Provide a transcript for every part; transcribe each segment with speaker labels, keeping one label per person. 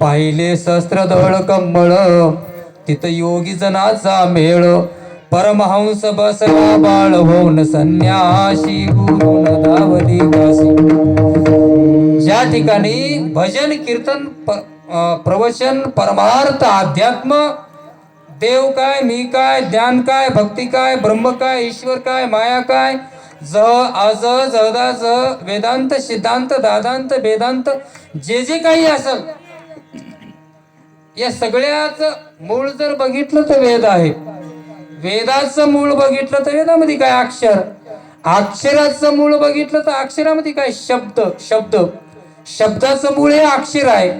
Speaker 1: पाहिले शस्त्र सहस्त्रदळ कंबळ. तिथं योगी जनाचा मेळ. परमहंस बसला बाळ होऊन संन्याशी गुरुन धावली काशी ज्या ठिकाणी भजन कीर्तन प्रवचन परमार्थ अध्यात्म देव काय मी काय ज्ञान काय भक्ती काय ब्रह्म काय ईश्वर काय माया काय ज अज जदा ज वेदांत सिद्धांत दादांत वेदांत जे जे काही असेल या सगळ्याच मूळ जर बघितलं तर वेद आहे. वेदाचं मूळ बघितलं तर वेदामध्ये काय अक्षर? अक्षराचं मूळ बघितलं तर अक्षरामध्ये काय शब्द? शब्द. शब्दाचं मूळ हे अक्षर आहे.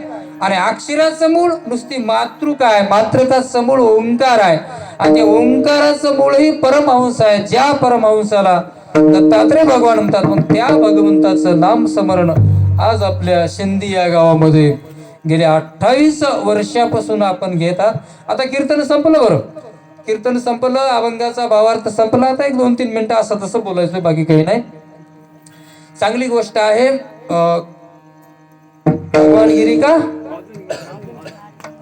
Speaker 1: आणि अक्षराचं मूळ नुसती मातृका आहे मातृकाचं मूळ ओंकार आहे. आणि ओंकाराचं मूळ ही परमहंस आहे. ज्या परमहंसाला दत्तात्रय भगवान म्हणतात मग त्या भगवंताचं नाम स्मरण आज आपल्या शिंदी या गावामध्ये गेल्या अठ्ठावीस वर्षापासून आपण घेतात आता कीर्तन संपलं बरं. कीर्तन संपलं अभंगाचा भावार्थ संपला. आता एक दोन तीन मिनिटं असं तसं बोलायचं बाकी काही नाही. चांगली गोष्ट आहे भगवानगिरी भगवान गिरी का?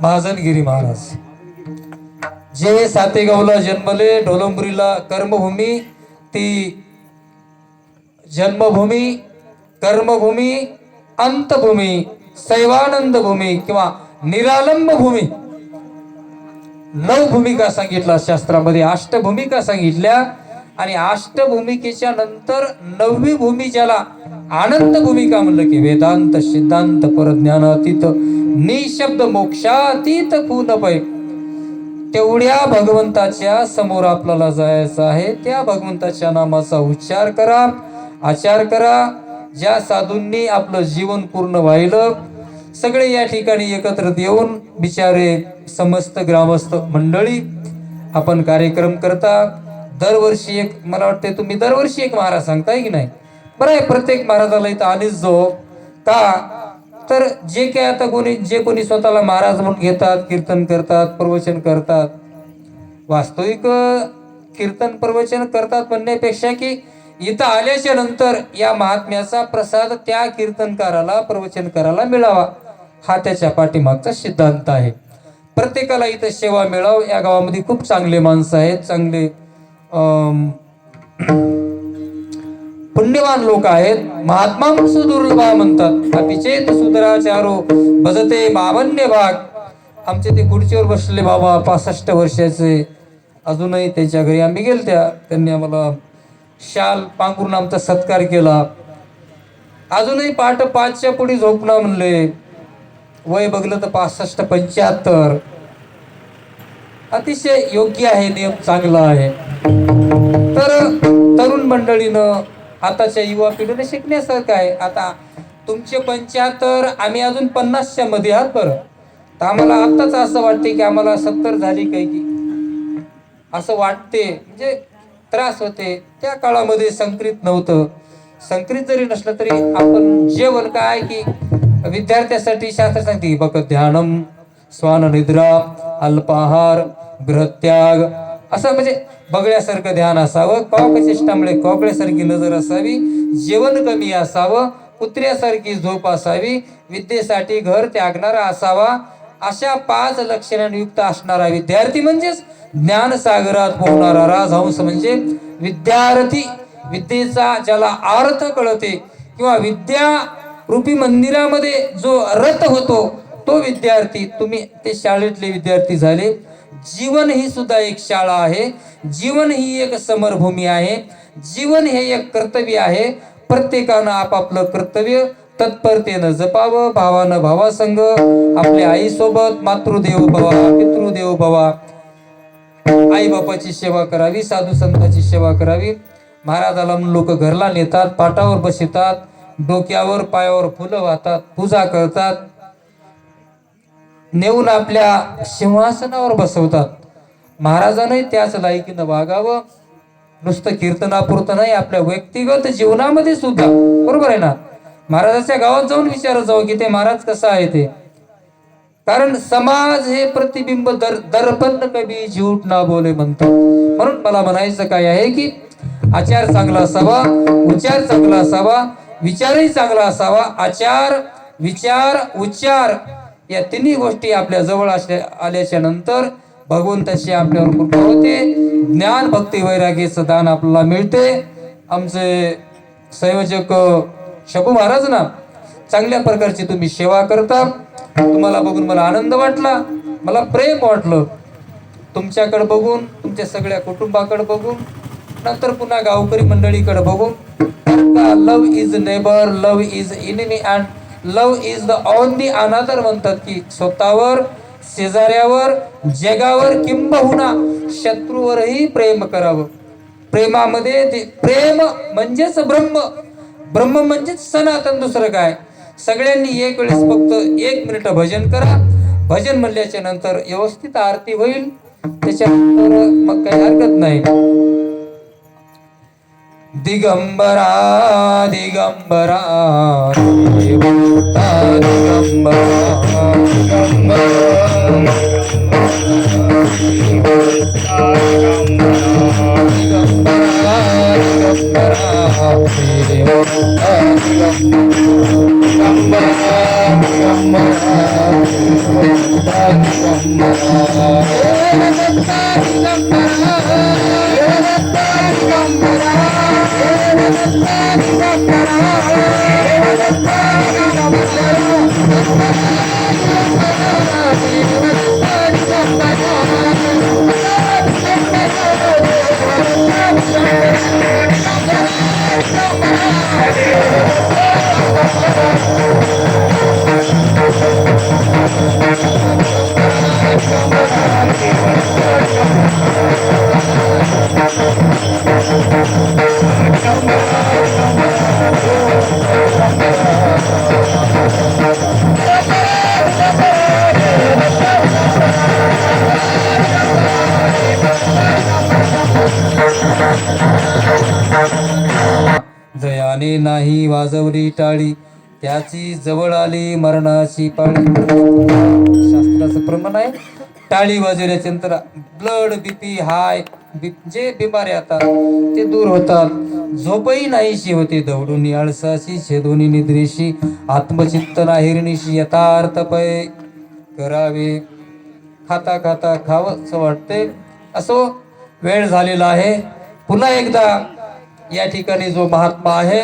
Speaker 1: महाजनगिरी महाराज. जे सातेगावला जन्मले ढोलंबुरीला कर्मभूमी ती जन्मभूमी कर्मभूमी अंतभूमी सैवानंद भूमी किंवा निरालंब भूमी. नऊ भूमिका सांगितल्या शास्त्रामध्ये. अष्टभूमिका सांगितल्या आणि अष्टभूमिकेच्या नंतर नववी भूमी ज्याला आनंद भूमिका म्हणलं की वेदांत सिद्धांत परज्ञानातीत निशब्द मोक्षातीत पूर्णपय तेवढ्या भगवंताच्या समोर आपल्याला जायचं आहे. त्या भगवंताच्या नामाचा उच्चार करा आचार करा. ज्या साधूंनी आपलं जीवन पूर्ण व्हायलं सगळे या ठिकाणी एकत्रित येऊन बिचारे समस्त ग्रामस्थ मंडळी आपण कार्यक्रम करता. दरवर्षी एक मला वाटते तुम्ही दरवर्षी एक महाराज सांगताय की नाही? बरं आहे प्रत्येक महाराजाला इथं आलीच जो का? तर जे काय आता कोणी जे कोणी स्वतःला महाराज म्हणून घेतात कीर्तन करतात प्रवचन करतात. वास्तविक कीर्तन प्रवचन करतात म्हणण्यापेक्षा की इथं आल्याच्यानंतर या महात्म्याचा प्रसाद त्या कीर्तनकाराला प्रवचन करायला मिळावा. हा त्याच्या पाठीमागचा सिद्धांत आहे. प्रत्येकाला इथं सेवा मिळाव. या गावामध्ये खूप चांगले माणसं आहेत. चांगले पुण्यवान लोक आहेत. महात्मा सुदुर्लभा म्हणतात. अपिचेत सुधराचारो भजते बावन्य भाग. आमचे ते खुर्चीवर बसले बाबा पासष्ट वर्षाचे. अजूनही त्यांच्या घरी आम्ही गेलत्या. त्यांनी आम्हाला शाल पांघरून आमचा सत्कार केला. अजूनही पहाटे पाचच्या पुढे झोपणं म्हणले. वय बघलं तर पासष्ट पंच्याहत्तर. अतिशय योग्य आहे नियम चांगला आहे. तर तरुण मंडळीनं आताच्या युवा पिढीने शिकण्यासारखं आहे. आता तुमचे पंच्याहत्तर आम्ही अजून पन्नासच्या मध्ये आहात बरं. तर आम्हाला आत्ताच असं वाटते की आम्हाला सत्तर झाली काही की. असं वाटते म्हणजे त्रास होते त्या काळामध्ये संकरित नव्हतं. संकरित जरी नसलं तरी आपण जेवण काय की विद्यार्थ्यासाठी शास्त्र सांगते बघ ध्यानम स्वान निद्रा अल्पाहार गृहत्याग असं म्हणजे बघण्यासारखं ध्यान असावं कॉकचेष्टामुळे कॉकड्यासारखी नजर असावी जेवण कमी असावं कुत्र्यासारखी झोप असावी विद्येसाठी घर त्यागणारा असावा अशा पाच लक्षणांनी असणारा विद्यार्थी म्हणजेच ज्ञानसागरात पोहणारा राजहंस म्हणजे विद्यार्थी. विद्येचा ज्याला अर्थ कळते किंवा विद्या रूपी मंदिरामध्ये जो रथ होतो तो विद्यार्थी तुम्ही ते शाळेतले विद्यार्थी झाले. जीवन ही सुद्धा एक शाळा आहे. जीवन ही एक समरभूमी आहे. जीवन हे एक कर्तव्य आहे. प्रत्येकानं आपापलं कर्तव्य तत्परतेनं जपावं भावानं भावासंग आपल्या आईसोबत मातृदेव भवा पितृदेव भवा. आई बापाची सेवा करावी साधू संतांची सेवा करावी. महाराजाला लोक घरला नेतात पाटावर बसतात डोक्यावर पायावर फुलं वाहतात पूजा करतात. नेऊन आपल्या सिंहासनावर बसवतात. महाराजांनी त्याच लायकीनं वागावं. नुसतं कीर्तनापुरतं नाही आपल्या व्यक्तिगत जीवनामध्ये सुद्धा. बरोबर आहे ना? महाराजाच्या गावात जाऊन विचारत जावं की ते महाराज कसं आहे ते. कारण समाज हे प्रतिबिंब दर दर्पण कवी झूट ना बोले म्हणतो. म्हणून मला म्हणायचं काय आहे की आचार चांगला असावा उच्चार चांगला असावा विचारही चांगला असावा आचार विचार उच्चार या तिन्ही गोष्टी आपल्या जवळ असल्या आल्याच्यानंतर भगवंताची आपल्यावर कृपा होते. ज्ञान भक्ती वैराग्याचं दान आपल्याला मिळते. आमचे संयोजक शकू महाराज ना? चांगल्या प्रकारची तुम्ही सेवा करता. तुम्हाला बघून मला आनंद वाटला. मला प्रेम वाटलं. तुमच्याकडे बघून तुमच्या सगळ्या कुटुंबाकडे बघून नंतर पुन्हा गावकरी मंडळीकडे बघून. Love is neighbour love is enemy and love is the on the another म्हणतात की स्वतःवर शेजाऱ्यावर जगावर किंबहुना शत्रूवरही प्रेम करावं. प्रेमामध्ये ते प्रेम म्हणजेच ब्रह्म. ब्रह्म म्हणजेच सनातन दुसरं काय सगळ्यांनी एक वेळेस फक्त एक मिनिट भजन करा भजन म्हणल्याच्या नंतर व्यवस्थित आरती होईल त्याच्यानंतर मग काही हरकत नाही दिगंबरा दिगंबरा दिगंबरा दिगंबरा वाजवली टाळी. त्याची जवळ आली मरणाची पाळी. शास्त्राचं प्रमाण आहे. टाळी वाजवल्याच्या नंतर ब्लड बीपी हाय बी जे बिमारी आता ते दूर होतात. झोपही नाहीशी होते दौडून आळसाशी छेदोनी निद्रेशी आत्मचिंतन हिरणीशी यथार्थ पय करावे. खाता खाता खावंच वाटते असो वेळ झालेला आहे. पुन्हा एकदा या ठिकाणी जो महात्मा आहे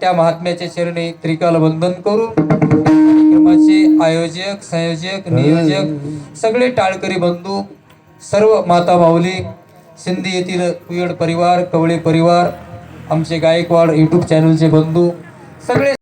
Speaker 1: त्या महात्म्याच्या चरणी त्रिकाल वंदन करू. कार्यक्रमाचे आयोजक संयोजक नियोजक सगळे टाळकरी बंधू सर्व माता माऊली सिंधी येथील कुयड परिवार कवळे परिवार आमचे गायकवाड युट्यूब चॅनलचे बंधू सगळे